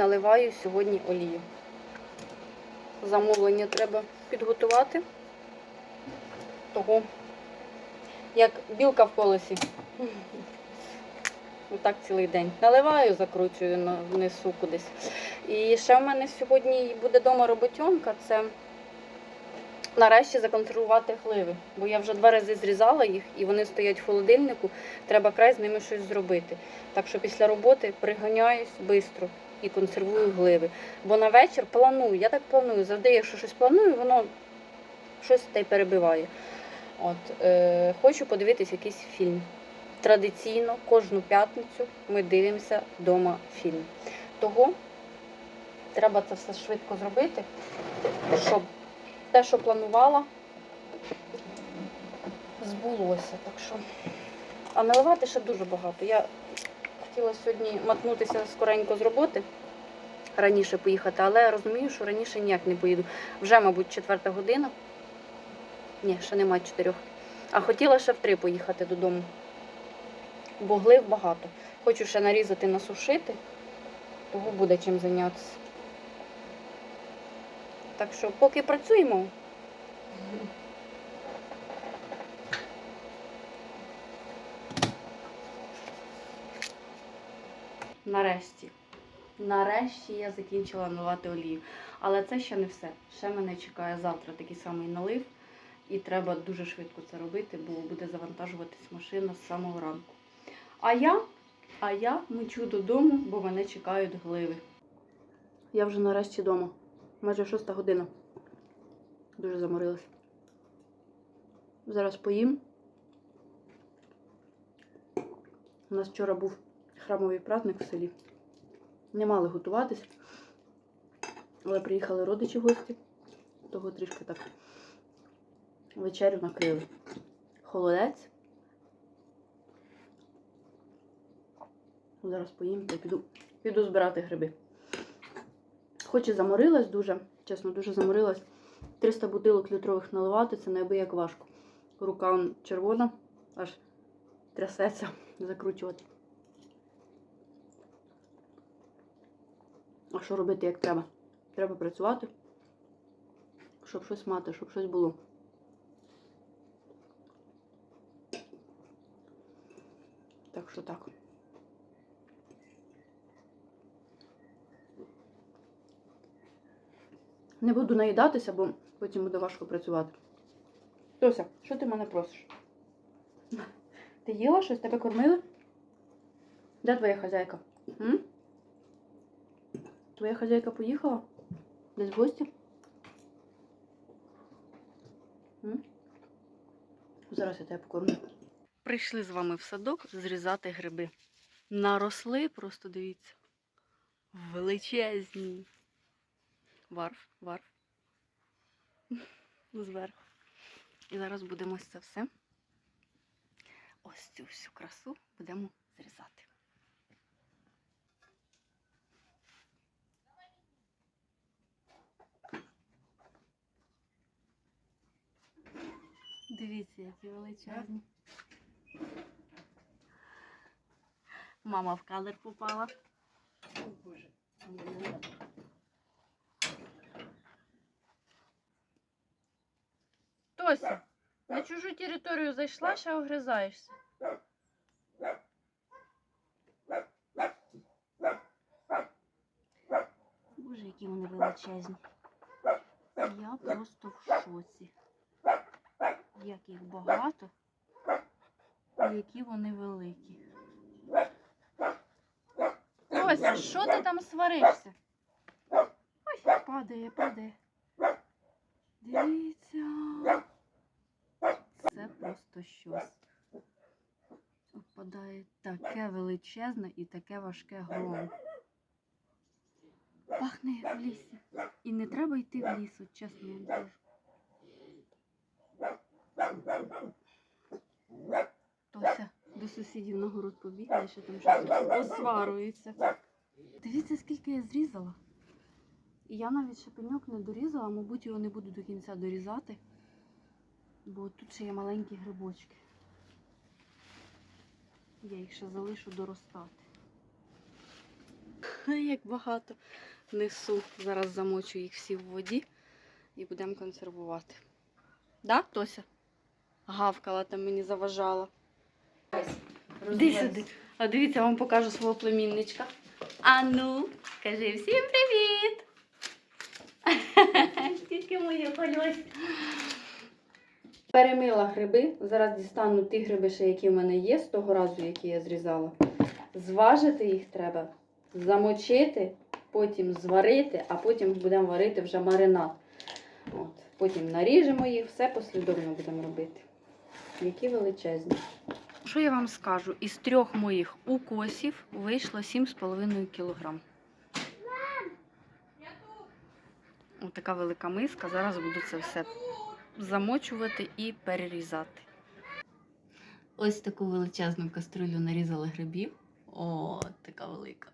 наливаю сьогодні олію. Замовлення треба підготувати. Того, як білка в колесі. Отак цілий день. Наливаю, закручую, на- несу кудись. І ще в мене сьогодні буде вдома роботьонка. Це нарешті законсервувати хливи. Бо я вже два рази зрізала їх і вони стоять в холодильнику. Треба край з ними щось зробити. Так що після роботи приганяюсь швидко і консервую гливи. Бо на вечір планую, я так планую. Завжди, якщо щось планую, воно щось та й перебиває. От, е, хочу подивитись якийсь фільм. Традиційно кожну п'ятницю ми дивимося вдома фільм. Того треба це все швидко зробити, щоб те, що планувала, збулося. Так що, а наливати ще дуже багато. Я хотіла сьогодні матнутися скоренько з роботи, раніше поїхати, але розумію, що раніше ніяк не поїду. Вже, мабуть, четверта година. Ні, ще немає чотирьох. А хотіла ще в три поїхати додому. Бо глив багато. Хочу ще нарізати, насушити, того буде чим зайнятися. Так що поки працюємо. Нарешті. Нарешті я закінчила наливати олію. Але це ще не все. Ще мене чекає завтра такий самий налив. І треба дуже швидко це робити, бо буде завантажуватись машина з самого ранку. А я, а я мчу додому, бо мене чекають гливи. Я вже нарешті вдома. Майже шоста година. Дуже заморилась. Зараз поїм. У нас вчора був храмовий праздник в селі. Не мали готуватись. Але приїхали родичі в гості. Того трішки так вечерю накрили. Холодець. Зараз поїм та піду, піду збирати гриби. Хоч і заморилась дуже, чесно, дуже заморилась. 300 бутилок літрових наливати це неабияк важко. Рука червона, аж трясеться закручувати. А що робити, як треба? Треба працювати, щоб щось мати, щоб щось було. Так що так. Не буду наїдатися, бо потім буде важко працювати. Тося, що ти мене просиш? Ти їла щось? Тебе кормили? Де твоя хазяйка? М? Твоя хазяйка поїхала? Десь в гості? М? Зараз я тебе покормлю. Прийшли з вами в садок зрізати гриби. Наросли, просто дивіться. Величезні. Варф, варф. Зверху. І зараз будемо це все. Ось цю всю красу будемо зрізати. Дивіться, які величезні. Мама в кадр попала. О, Боже. Тося, на чужу територію зайшла, ще огризаєшся. Боже, які вони величезні. Я просто в шоці. Як їх багато, і які вони великі. Тося, що ти там сваришся? Ой, падає, падає. Дивіться. Це просто щось. Впадає таке величезне і таке важке гром. Пахне в лісі. І не треба йти в ліс, от чесно вам кажу. Тося до сусідів на город побігла, і ще там щось осварюється. Дивіться, скільки я зрізала. І я навіть ще не дорізала, мабуть, його не буду до кінця дорізати, бо тут ще є маленькі грибочки. Я їх ще залишу доростати. Як багато несу. Зараз замочу їх всі в воді і будемо консервувати. Да, Тося? Гавкала там мені заважала. Іди сюди. А дивіться, я вам покажу свого племінничка. Ану, кажи всім привіт! Тільки моє пальось. Перемила гриби. Зараз дістану ті гриби, ще які в мене є з того разу, які я зрізала. Зважити їх треба, замочити, потім зварити, а потім будемо варити вже маринад. От. Потім наріжемо їх, все послідовно будемо робити. Які величезні. Що я вам скажу? Із трьох моїх укосів вийшло 7,5 кг. Ось така велика миска. Зараз буду це все замочувати і перерізати. Ось таку величезну каструлю нарізали грибів. О, така велика.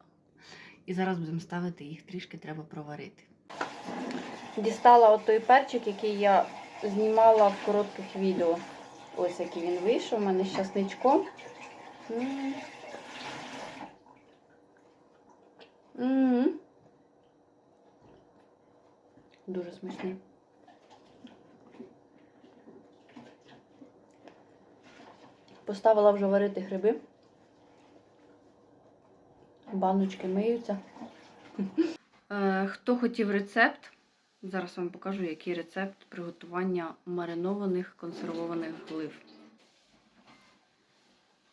І зараз будемо ставити їх трішки треба проварити. Дістала от той перчик, який я знімала в коротких відео. Ось який він вийшов у мене з часничком. Дуже смачний. Поставила вже варити гриби. Баночки миються. Е, Хто хотів рецепт, зараз вам покажу, який рецепт приготування маринованих консервованих глив.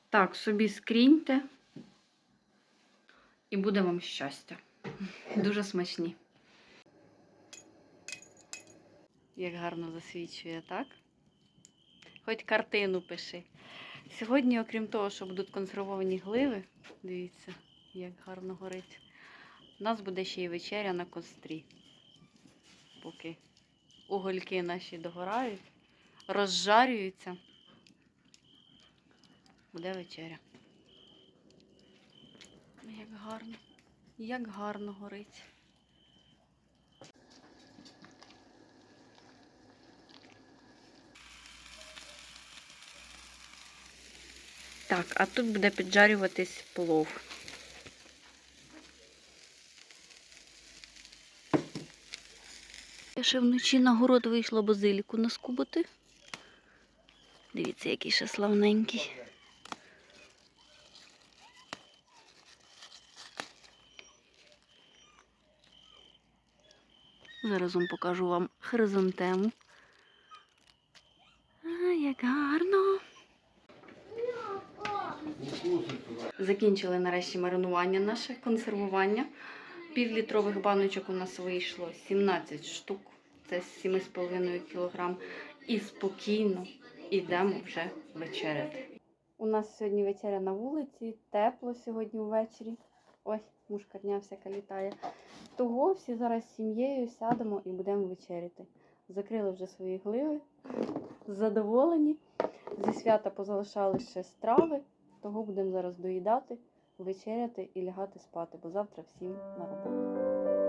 Так, собі скріньте і буде вам щастя. Дуже смачні. Як гарно засвічує, так? Хоч картину пиши. Сьогодні, окрім того, що будуть консервовані гливи, дивіться, як гарно горить. У нас буде ще й вечеря на кострі. Поки угольки наші догорають, розжарюються. Буде вечеря. Як гарно, як гарно горить. Так, а тут буде піджарюватись плов. Ще вночі на город вийшла базиліку наскубати. Дивіться, який ще славненький. Зараз вам покажу вам хризантему. А, як гарно. Закінчили нарешті маринування наше, консервування. Півлітрових баночок у нас вийшло 17 штук. Це 7,5 кг. І спокійно йдемо вже вечеряти. У нас сьогодні вечеря на вулиці, тепло сьогодні ввечері. Ой, мушкарня всяка літає. Того всі зараз з сім'єю сядемо і будемо вечеряти. Закрили вже свої гливи, задоволені. Зі свята позалишали ще страви, того будемо зараз доїдати, вечеряти і лягати спати, бо завтра всім на роботу.